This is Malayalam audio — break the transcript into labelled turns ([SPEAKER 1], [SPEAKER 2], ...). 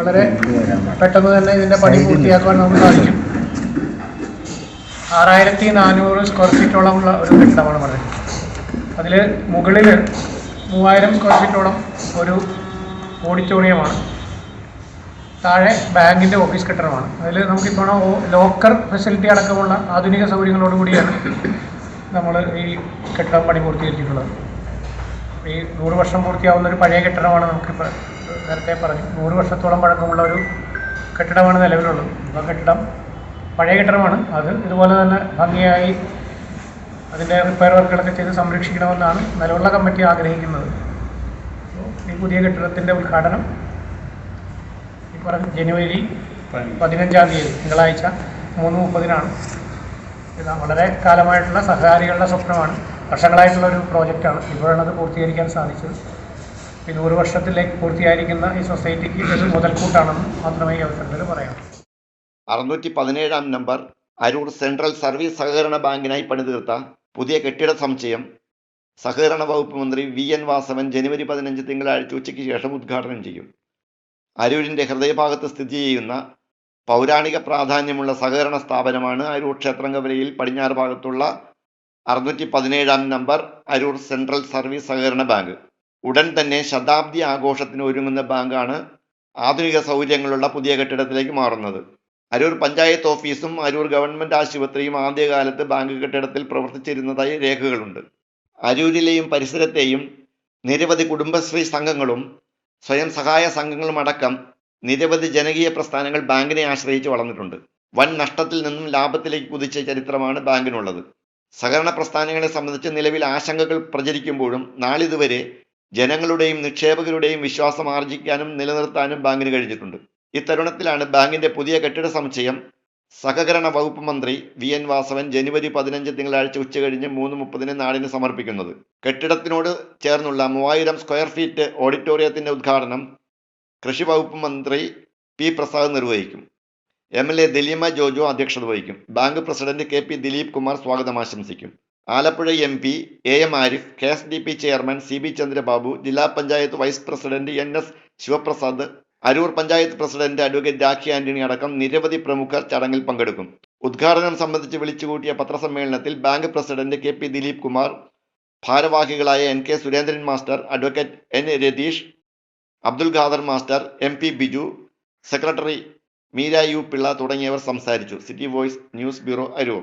[SPEAKER 1] വളരെ പെട്ടെന്ന് തന്നെ ഇതിന്റെ പണി പൂർത്തിയാക്കുവാൻ നമുക്ക് സാധിക്കും. ആറായിരത്തി നാനൂറ് സ്ക്വയർ ഫീറ്റോളമുള്ള ഒരു കെട്ടിടമാണ് പറഞ്ഞത്. അതിൽ മുകളിൽ മൂവായിരം സ്ക്വയർ ഫീറ്റോളം ഒരു ഓഡിറ്റോറിയമാണ്. താഴെ ബാങ്കിന്റെ ഓഫീസ് കെട്ടിടമാണ്. അതിൽ നമുക്കിപ്പോൾ ലോക്കർ ഫെസിലിറ്റി അടക്കമുള്ള ആധുനിക സൗകര്യങ്ങളോടുകൂടിയാണ് നമ്മൾ ഈ കെട്ടിടം പണി പൂർത്തീകരിച്ചിട്ടുള്ളത്. ഈ നൂറ് വർഷം പൂർത്തിയാവുന്ന ഒരു പഴയ കെട്ടിടമാണ് നമുക്കിപ്പോൾ നേരത്തെ പറഞ്ഞു നൂറ് വർഷത്തോളം പഴക്കമുള്ള ഒരു കെട്ടിടമാണ് നിലവിലുള്ളത്. ആ കെട്ടിടം പഴയ കെട്ടിടമാണ്. അത് ഇതുപോലെ തന്നെ ഭംഗിയായി അതിന്റെ റിപ്പയർ വർക്കുകളൊക്കെ ചെയ്ത് സംരക്ഷിക്കണമെന്നാണ് നിലവിലുള്ള കമ്മിറ്റി ആഗ്രഹിക്കുന്നത്. ഈ പുതിയ കെട്ടിടത്തിന്റെ ഉദ്ഘാടനം ഈ പറഞ്ഞ ജനുവരി പതിനഞ്ചാം തീയതി തിങ്കളാഴ്ച മൂന്ന് മുപ്പതിനാണ്. ഇത് വളരെ കാലമായിട്ടുള്ള സഹകാരികളുടെ സ്വപ്നമാണ്. വർഷങ്ങളായിട്ടുള്ള ഒരു പ്രോജക്റ്റാണ്. ഇപ്പോഴാണ് അത് പൂർത്തീകരിക്കാൻ സാധിച്ചത്. ഈ നൂറ് വർഷത്തിലേക്ക് പൂർത്തിയായിരിക്കുന്ന ഈ സൊസൈറ്റിക്ക് ഇത് മുതൽക്കൂട്ടാണെന്ന് മാത്രമേ ഈ അവസരത്തിൽ പറയാം.
[SPEAKER 2] അറുന്നൂറ്റി പതിനേഴാം നമ്പർ അരൂർ സെൻട്രൽ സർവീസ് സഹകരണ ബാങ്കിനായി പണിതീർത്ത പുതിയ കെട്ടിട സമുച്ചയം. സഹകരണ വകുപ്പ് മന്ത്രി വി എൻ വാസവൻ ജനുവരി പതിനഞ്ച് തിങ്കളാഴ്ച ഉച്ചയ്ക്ക് ശേഷം ഉദ്ഘാടനം ചെയ്യും. അരൂരിന്റെ ഹൃദയഭാഗത്ത് സ്ഥിതി ചെയ്യുന്ന പൗരാണിക പ്രാധാന്യമുള്ള സഹകരണ സ്ഥാപനമാണ് അരൂർ ക്ഷേത്രങ്കവലയിൽ പടിഞ്ഞാറ് ഭാഗത്തുള്ള അറുന്നൂറ്റി പതിനേഴാം നമ്പർ അരൂർ സെൻട്രൽ സർവീസ് സഹകരണ ബാങ്ക്. ഉടൻ തന്നെ ശതാബ്ദി ആഘോഷത്തിന് ഒരുങ്ങുന്ന ബാങ്കാണ് ആധുനിക സൗകര്യങ്ങളുള്ള പുതിയ കെട്ടിടത്തിലേക്ക് മാറുന്നത്. അരൂർ പഞ്ചായത്ത് ഓഫീസും അരൂർ ഗവൺമെന്റ് ആശുപത്രിയും ആദ്യകാലത്ത് ബാങ്ക് കെട്ടിടത്തിൽ പ്രവർത്തിച്ചിരുന്നതായി രേഖകളുണ്ട്. അരൂരിലെയും പരിസരത്തെയും നിരവധി കുടുംബശ്രീ സംഘങ്ങളും സ്വയം സഹായ സംഘങ്ങളും അടക്കം നിരവധി ജനകീയ പ്രസ്ഥാനങ്ങൾ ബാങ്കിനെ ആശ്രയിച്ച് വളർന്നിട്ടുണ്ട്. വൻ നഷ്ടത്തിൽ നിന്നും ലാഭത്തിലേക്ക് കുതിച്ച ചരിത്രമാണ് ബാങ്കിനുള്ളത്. സഹകരണ പ്രസ്ഥാനങ്ങളെ സംബന്ധിച്ച് നിലവിൽ ആശങ്കകൾ പ്രചരിക്കുമ്പോഴും നാളിതുവരെ ജനങ്ങളുടെയും നിക്ഷേപകരുടെയും വിശ്വാസം ആർജിക്കാനും നിലനിർത്താനും ബാങ്കിന് കഴിഞ്ഞിട്ടുണ്ട്. ഇത്തരുണത്തിലാണ് ബാങ്കിന്റെ പുതിയ കെട്ടിട സമുച്ചയം സഹകരണ വകുപ്പ് മന്ത്രി വി എൻ വാസവൻ ജനുവരി പതിനഞ്ച് തിങ്കളാഴ്ച ഉച്ചകഴിഞ്ഞ് മൂന്ന് മുപ്പതിന് നാടിന് സമർപ്പിക്കുന്നത്. കെട്ടിടത്തിനോട് ചേർന്നുള്ള മൂവായിരം സ്ക്വയർ ഫീറ്റ് ഓഡിറ്റോറിയത്തിന്റെ ഉദ്ഘാടനം കൃഷി വകുപ്പ് മന്ത്രി പി പ്രസാദ് നിർവഹിക്കും. M L A Dileema Jojo അധ്യക്ഷത വഹിക്കും. Bank president K P Dileep Kumar സ്വാഗതം ആശംസിക്കും. Alappuzha M P A M Arif K S D P chairman C B Chandrababu ജില്ലാ panchayat vice president N S Sivaprasad Aroor panchayat president advocate Rakhi Antony അടക്കം നിരവധി പ്രമുഖർ ചടങ്ങിൽ പങ്കെടുക്കും. ഉദ്ഘാടനം സംബന്ധിച്ച് വിളിച്ചുകൂട്ടിയ പത്രസമ്മേളനത്തിൽ bank president K P Dileep Kumar ഭാരവാഹികളായ N K Surendran master advocate N Ratheesh Abdul Khader master M P Biju secretary Meera U Pillai തുടങ്ങിയവർ സംസാരിച്ചു. City voice news bureau Aroor.